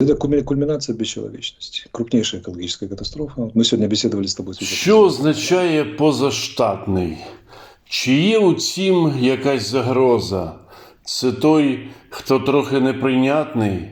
Это кульми- кульминация бесчеловечности. Крупнейшая экологическая катастрофа. Мы сегодня беседовали с тобой. с Що означає позаштатний? Чи є у цім якась загроза? Це той, хто трохи неприйнятний,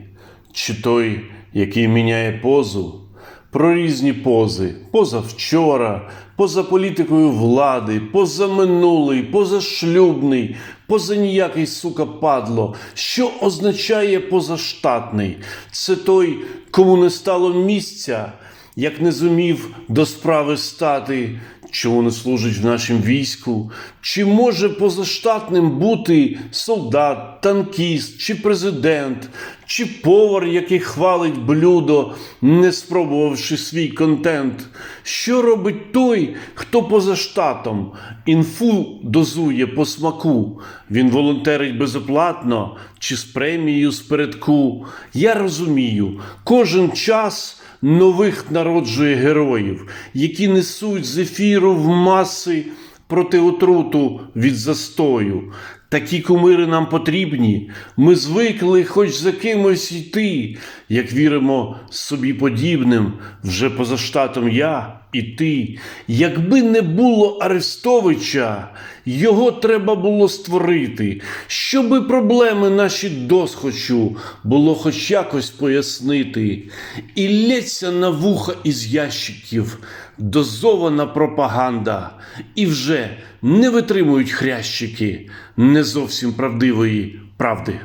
чи той, який міняє позу? Про різні пози позавчора, поза політикою влади, позаминулий, позашлюбний, позаніякий сука падло. Що означає позаштатний? Це той, кому не стало місця, як не зумів до справи стати, чому не служить в нашому війську, чи може позаштатним бути солдат, танкіст, чи президент, чи повар, який хвалить блюдо, не спробувавши свій контент. Що робить той, хто поза штатом інфу дозує по смаку? Він волонтерить безоплатно чи з премією спередку? Я розумію, кожен час нових народжує героїв, які несуть з ефіру в маси проти отруту від застою. Такі кумири нам потрібні. Ми звикли хоч за кимось йти, як віримо собі подібним, вже поза штатом я і ти. Якби не було Арестовича, його треба було створити, щоби проблеми наші досхочу було хоч якось пояснити. І лється на вуха із ящиків дозована пропаганда, і вже не витримують хрящики не зовсім правдивої правди.